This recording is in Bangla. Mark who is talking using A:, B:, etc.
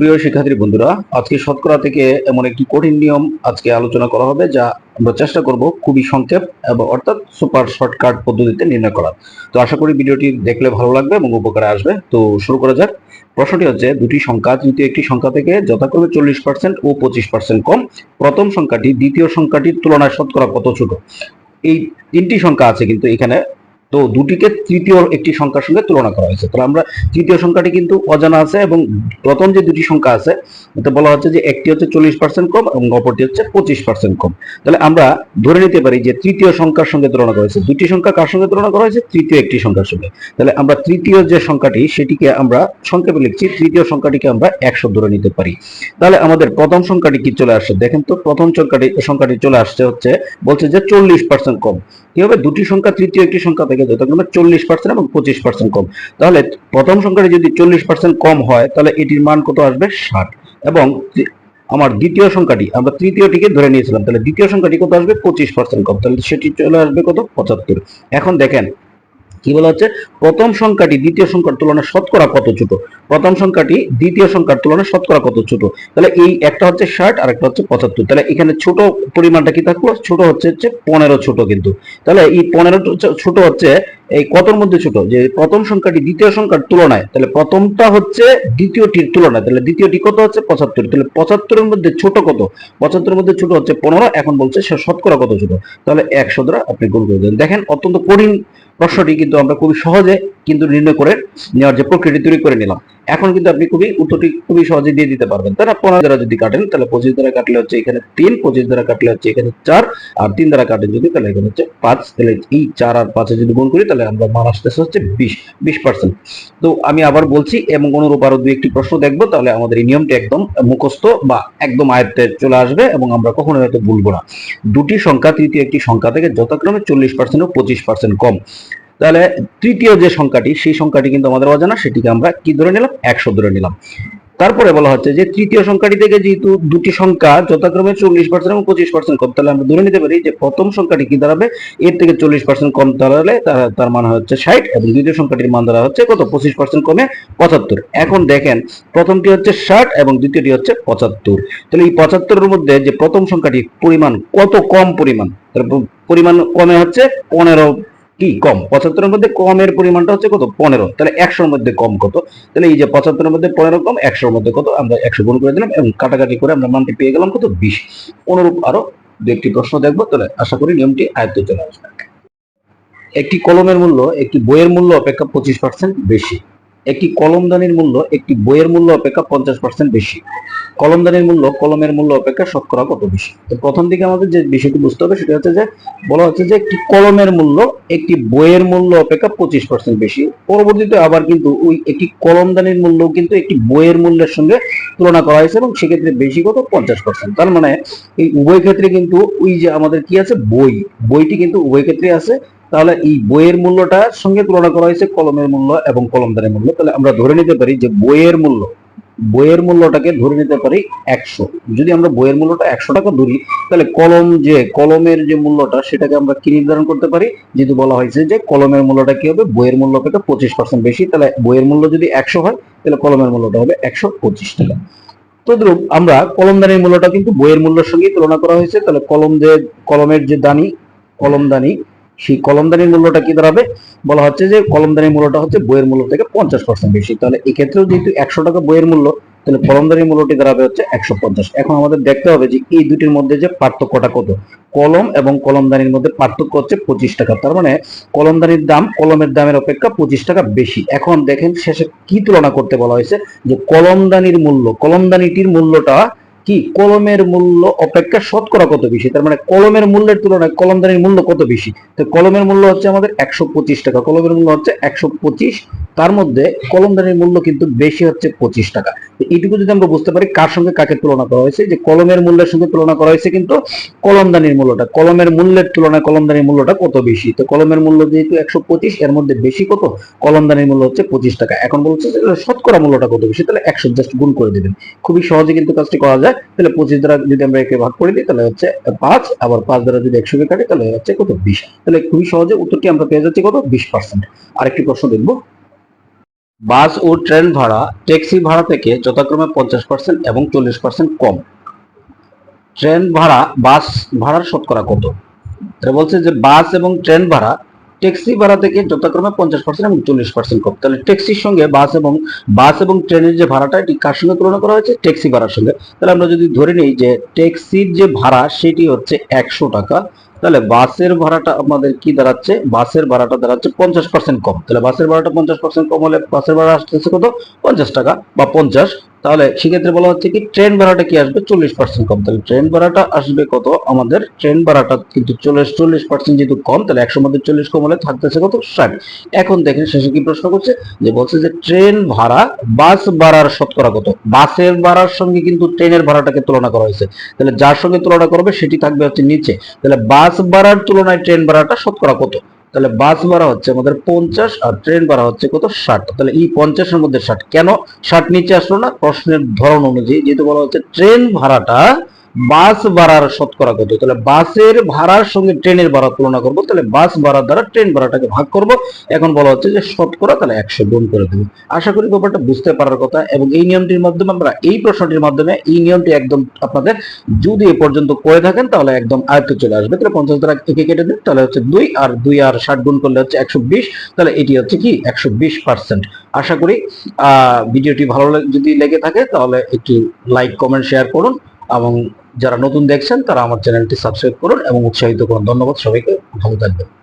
A: প্রিয় শিক্ষার্থী বন্ধুরা, আজকে শতকরা থেকে এমন একটি কঠিন নিয়ম আজকে আলোচনা করা হবে যা আমরা চেষ্টা করব খুবই সংক্ষেপ এবং অর্থাৎ সুপার শর্টকাট পদ্ধতিতে নির্ণয় করা তো আশা করি ভিডিওটি দেখলে ভালো লাগবে এবং উপকারে আসবে। তো শুরু করা যাক। প্রশ্নটি হচ্ছে, দুটি সংখ্যা, তৃতীয় একটি সংখ্যা থেকে যথাক্রমে চল্লিশ পার্সেন্ট ও পঁচিশ পার্সেন্ট কম। প্রথম সংখ্যাটি দ্বিতীয় সংখ্যাটির তুলনায় শতকরা কত ছোট? এই তিনটি সংখ্যা আছে কিন্তু এখানে তো দুটিকে তৃতীয় একটি সংখ্যার সঙ্গে তুলনা করা হয়েছে। তাহলে আমরা তৃতীয় সংখ্যাটি কিন্তু অজানা আছে এবং প্রথম যে দুটি সংখ্যা আছে, এতে বলা হচ্ছে যে একটি হচ্ছে চল্লিশ পার্সেন্ট কম এবং অপরটি হচ্ছে পঁচিশ পার্সেন্ট কম। তাহলে আমরা ধরে নিতে পারি যে তৃতীয় সংখ্যার সঙ্গে তুলনা করা হয়েছে। দুটি সংখ্যা কার সঙ্গে তুলনা করা হয়েছে? তৃতীয় একটি সংখ্যার সঙ্গে। তাহলে আমরা তৃতীয় যে সংখ্যাটি, সেটিকে আমরা সংক্ষেপে লিখছি, তৃতীয় সংখ্যাটিকে আমরা একশো ধরে নিতে পারি। তাহলে আমাদের প্রথম সংখ্যাটি কি চলে আসছে? দেখেন তো, প্রথম সংখ্যাটি সংখ্যাটি চলে আসছে হচ্ছে, বলছে যে চল্লিশ পার্সেন্ট কম। কি হবে? দুটি সংখ্যা তৃতীয়, একটি সংখ্যা থেকে যথাক্রমে চল্লিশ পার্সেন্ট এবং পঁচিশ পার্সেন্ট কম। তাহলে প্রথম সংখ্যাটি যদি চল্লিশ পার্সেন্ট কম হয়, তাহলে এটির মান কত আসবে? ষাট। এবং আমার দ্বিতীয় সংখ্যাটি, আমরা তৃতীয়টিকে ধরে নিয়েছিলাম, তাহলে দ্বিতীয় সংখ্যাটি কত আসবে? পঁচিশ পার্সেন্ট কম। তাহলে সেটি চলে আসবে কত? পঁচাত্তর। এখন দেখেন কি বলা হচ্ছে? প্রথম সংখ্যাটি দ্বিতীয় সংখ্যার তুলনায় শতকরা কত ছোট? প্রথম সংখ্যাটি দ্বিতীয় সংখ্যার তুলনায় শতকরা কত ছোট? তাহলে এই একটা হচ্ছে ষাট আর একটা হচ্ছে পঁচাত্তর। তাহলে এখানে ছোট পরিমাণটা কি থাকল? ছোট হচ্ছে হচ্ছে পনেরো ছোট কিন্তু। তাহলে এই পনেরো ছোট হচ্ছে এই কতর মধ্যে ছোট? যে প্রথম সংখ্যাটি দ্বিতীয় সংখ্যার তুলনায়, তাহলে প্রথমটা হচ্ছে দ্বিতীয়টির তুলনায়, তাহলে দ্বিতীয়টি কত হচ্ছে? পঁচাত্তর। তাহলে পঁচাত্তরের মধ্যে ছোট কত? পঁচাত্তরের মধ্যে ছোট হচ্ছে পনেরো, এখন বলছে সে শতকরা কত ছোট? তাহলে একশো দ্বারা আপনি গুণ করে দেন। দেখেন অত্যন্ত কঠিন প্রশ্নটি কিন্তু আমরা খুবই সহজে কিন্তু নির্ণয় করে নেওয়ার যে প্রক্রিয়াটি তৈরি করে নিলাম। এখন কিন্তু আপনি খুবই উত্তরটি খুবই সহজে দিয়ে দিতে পারবেন। না পনেরো দ্বারা যদি কাটেন, তাহলে পঁচিশ দ্বারা কাটলে হচ্ছে এখানে তিন, পঁচিশ দ্বারা কাটলে হচ্ছে এখানে চার, আর তিন দ্বারা কাটেন যদি, তাহলে এখানে হচ্ছে পাঁচ, তাহলে এই চার আর পাঁচে যদি গুণ করি, তাহলে আমরা মান আসতেছে হচ্ছে বিশ বিশ পার্সেন্ট তো আমি আবার বলছি, এবং অনুরূপ আরও দুই একটি প্রশ্ন দেখব, তাহলে আমাদের এই নিয়মটি একদম মুখস্থ বা একদম আয়ত্তে চলে আসবে, এবং আমরা কখনো হয়তো ভুলবো না। দুটি সংখ্যা, তৃতীয় একটি সংখ্যা থেকে যথাক্রমে চল্লিশ পার্সেন্ট ও পঁচিশ পার্সেন্ট কম। তাহলে তৃতীয় যে সংখ্যাটি, সেই সংখ্যাটি কিন্তু আমাদের অজানা, সেটিকে আমরা কি ধরে নিলাম? একশো ধরে নিলাম। তারপরে বলা হচ্ছে যে তৃতীয় সংখ্যাটি থেকে যেহেতু দুটি সংখ্যা যথাক্রমে চল্লিশ পার্সেন্ট এবং পঁচিশ পার্সেন্ট কম, তাহলে আমরা ধরে নিতে পারি যে প্রথম সংখ্যাটি কি দাঁড়াবে? এর থেকে চল্লিশ পার্সেন্ট কম দাঁড়ালে তার- মান হচ্ছে ষাট এবং দ্বিতীয় সংখ্যাটির মান দাঁড়া হচ্ছে কত? পঁচিশ পার্সেন্ট কমে পঁচাত্তর। এখন দেখেন, প্রথমটি হচ্ছে ষাট এবং দ্বিতীয়টি হচ্ছে পঁচাত্তর। তাহলে এই পঁচাত্তরের মধ্যে যে প্রথম সংখ্যাটি পরিমাণ কত কম পরিমাণ? পরিমাণ কমে হচ্ছে পনেরো কি কম? পঁচাত্তরের মধ্যে কমের পরিমাণটা হচ্ছে কত? পনেরো। তাহলে একশোর মধ্যে কম কত? তাহলে এই যে পঁচাত্তরের মধ্যে পনেরো কম, একশোর মধ্যে কত? আমরা একশো গুণ করে দিলাম এবং কাটাকাটি করে আমরা মানটি পেয়ে গেলাম কত? বিশ। অনুরূপ আরও দু একটি প্রশ্ন দেখব, তাহলে আশা করি নিয়মটি আয়ত্ত চলে আসবে। একটি কলমের মূল্য, একটি বইয়ের মূল্য অপেক্ষা পঁচিশ পার্সেন্ট বেশি। একটি কলমদানির মূল্য একটি বইয়ের মূল্য অপেক্ষা পঞ্চাশ পার্সেন্ট বেশি। কলমদানির মূল্য, কলমের মূল্য অপেক্ষা শতকরা কত বেশি? তো প্রথম দিকে আমাদের যে বিষয়টি বুঝতে হবে সেটা হচ্ছে যে, বলা হচ্ছে যে একটি কলমের মূল্য একটি বইয়ের মূল্য অপেক্ষা পঁচিশ পার্সেন্ট বেশি। পরবর্তীতে আবার কিন্তু ওই একটি কলমদানির মূল্য কিন্তু একটি বইয়ের মূল্যের সঙ্গে তুলনা করা হয়েছে এবং সেক্ষেত্রে বেশি কত? পঞ্চাশ পার্সেন্ট তার মানে এই উভয় ক্ষেত্রে কিন্তু ওই যে আমাদের কি আছে? বই। বইটি কিন্তু উভয় ক্ষেত্রে আছে। তাহলে এই বইয়ের মূল্যটার সঙ্গে তুলনা করা হয়েছে কলমের মূল্য এবং কলমদানের মূল্য। তাহলে আমরা ধরে নিতে পারি যে বইয়ের মূল্য, বইয়ের মূল্যটাকে ধরে নিতে পারি একশো। যদি আমরা বইয়ের মূল্যটা একশো টাকা ধরি, তাহলে কলম যে, কলমের যে মূল্যটা সেটাকে আমরা কি নির্ধারণ করতে পারি? যেহেতু বলা হয়েছে যে কলমের মূল্যটা কি হবে? বইয়ের মূল্য অপেক্ষা পঁচিশ পার্সেন্ট বেশি, তাহলে বইয়ের মূল্য যদি একশো হয়, তাহলে কলমের মূল্যটা হবে একশো পঁচিশ টাকা। তদ্রুপ আমরা কলমদানির মূল্যটা কিন্তু বইয়ের মূল্যের সঙ্গে তুলনা করা হয়েছে। তাহলে কলম যে, কলমের যে দানি কলমদানি সেই কলমদানির মূল্যটা কি দাঁড়াবে? বলা হচ্ছে যে কলমদানির মূল্যটা হচ্ছে বইয়ের মূল্য থেকে পঞ্চাশ পার্সেন্ট বেশি। তাহলে এক্ষেত্রেও যেহেতু একশো টাকা বইয়ের মূল্য, তাহলে কলমদানির মূল্যটি দাঁড়াবে হচ্ছে একশো পঞ্চাশ। এখন আমাদের দেখতে হবে যে এই দুটির মধ্যে যে পার্থক্যটা কত। কলম এবং কলমদানির মধ্যে পার্থক্য হচ্ছে পঁচিশ টাকা। তার মানে কলমদানির দাম কলমের দামের অপেক্ষা পঁচিশ টাকা বেশি। এখন দেখেন শেষে কি তুলনা করতে বলা হয়েছে যে কলমদানির মূল্য, কলমদানিটির মূল্যটা কি? কলমের মূল্য অপেক্ষা শতকরা কত বেশি? তার মানে কলমের মূল্যের তুলনায় কলমদানির মূল্য কত বেশি? তো কলমের মূল্য হচ্ছে আমাদের একশো পঁচিশ টাকা, কলমের মূল্য হচ্ছে একশো পঁচিশ, তার মধ্যে কলমদানির মূল্য কিন্তু বেশি হচ্ছে পঁচিশ টাকা। এইটুকু যদি আমরা বুঝতে পারি, কার সঙ্গে কাকে তুলনা করা হয়েছে? যে কলমের মূল্যের সঙ্গে তুলনা করা হয়েছে কিন্তু কলমদানির মূল্যটা, কলমের মূল্যের তুলনায় কলমদানির মূল্যটা কত বেশি? তো কলমের মূল্য যেহেতু একশো পঁচিশ, এর মধ্যে বেশি কত? কলমদানির মূল্য হচ্ছে পঁচিশ টাকা। এখন বলছে শতকরা মূল্যটা কত বেশি? তাহলে একশো জাস্ট গুণ করে দেবেন। খুবই সহজে কিন্তু কাজটি করা যায়। তাহলে পঁচিশ দ্বারা যদি আমরা একে ভাগ করে দিই, তাহলে হচ্ছে পাঁচ, আবার পাঁচ দ্বারা যদি একশোকে কাটি তাহলে হচ্ছে কত? বিশ। তাহলে খুবই সহজে উত্তরটি আমরা পেয়ে যাচ্ছি কত? বিশ পার্সেন্ট আরেকটি প্রশ্ন দেখব। বাস ও ট্রেন ভাড়া ট্যাক্সি ভাড়া থেকে যথাক্রমে পঞ্চাশ পার্সেন্ট এবং চল্লিশ পার্সেন্ট কম। ট্রেন ভাড়া, বাস ভাড়ার শতকরা কত? বলছে যে বাস এবং ট্রেন ভাড়া ট্যাক্সি ভাড়া থেকে যথাক্রমে পঞ্চাশ পার্সেন্ট এবং চল্লিশ পার্সেন্ট কম। তাহলে ট্যাক্সির সঙ্গে বাস এবং বাস এবং ট্রেনের যে ভাড়াটা, এটি কার সঙ্গে তুলনা করা হয়েছে? ট্যাক্সি ভাড়ার সঙ্গে। তাহলে আমরা যদি ধরে নিই যে ট্যাক্সির যে ভাড়া, সেটি হচ্ছে একশো টাকা, তাহলে বাসের ভাড়াটা আমাদের কি দাঁড়াচ্ছে? বাসের ভাড়াটা দাঁড়াচ্ছে পঞ্চাশ পার্সেন্ট কম। তাহলে বাসের ভাড়াটা পঞ্চাশ পার্সেন্ট কম হলে বাসের ভাড়া আসতেছে কত? পঞ্চাশ টাকা বা পঞ্চাশ। তাহলে সেক্ষেত্রে বলা হচ্ছে কি ট্রেন ভাড়াটা কি আসবে? চল্লিশ পার্সেন্ট কম। তাহলে ট্রেন ভাড়াটা আসবে কত? আমাদের ট্রেন ভাড়াটা কিন্তু চল্লিশ চল্লিশ পার্সেন্ট যেহেতু কম, তাহলে একশো মধ্যে চল্লিশ কম হলে থাকতেছে কত? ষাট। এখন দেখেন, শেষে কি প্রশ্ন করছে? যে বলছে যে ট্রেন ভাড়া বাস ভাড়ার শতকরা কত? বাসের ভাড়ার সঙ্গে কিন্তু ট্রেনের ভাড়াটাকে তুলনা করা হয়েছে। তাহলে যার সঙ্গে তুলনা করবে, সেটি থাকবে হচ্ছে নিচে। তাহলে বাস ভাড়ার তুলনায় ট্রেন ভাড়াটা শতকরা কত? তাহলে বাস ভাড়া হচ্ছে আমাদের পঞ্চাশ আর ট্রেন ভাড়া হচ্ছে কত ষাট। তাহলে এই পঞ্চাশের মধ্যে ষাট। কেন? ষাট নিচে আসলো না? প্রশ্নের ধরন অনুযায়ী, যেহেতু বলা হচ্ছে ট্রেন ভাড়াটা বাস ভাড়ার শতকরা কত? তাহলে বাসের ভাড়ার সঙ্গে ট্রেনের ভাড়া তুলনা করব, তাহলে বাস ভাড়া দ্বারা ট্রেন ভাড়াটাকে ভাগ করব। এখন বলা হচ্ছে যে শতকরা তাহলে একশো গুণ করে দেবো। আশা করি ব্যাপারটা বুঝতে পারার কথা এবং এই নিয়মটির মাধ্যমে আমরা এই প্রশ্নটির মাধ্যমে এই নিয়মটি একদম আপনাদের যদি এ পর্যন্ত করে থাকেন, তাহলে একদম আয়ত্তে চলে আসবে। তাহলে পঞ্চাশ দ্বারা একে কেটে দিন, তাহলে হচ্ছে দুই আর দুই আর ষাট গুণ করলে হচ্ছে একশো বিশ, তাহলে এটি হচ্ছে কি? একশো বিশ পার্সেন্ট। আশা করি ভিডিওটি ভালো যদি লেগে থাকে, তাহলে একটু লাইক, কমেন্ট, শেয়ার করুন এবং যারা নতুন দেখছেন, তারা আমার চ্যানেলটি সাবস্ক্রাইব করুন এবং উৎসাহিত করুন। ধন্যবাদ সবাইকে। ভালো থাকবেন।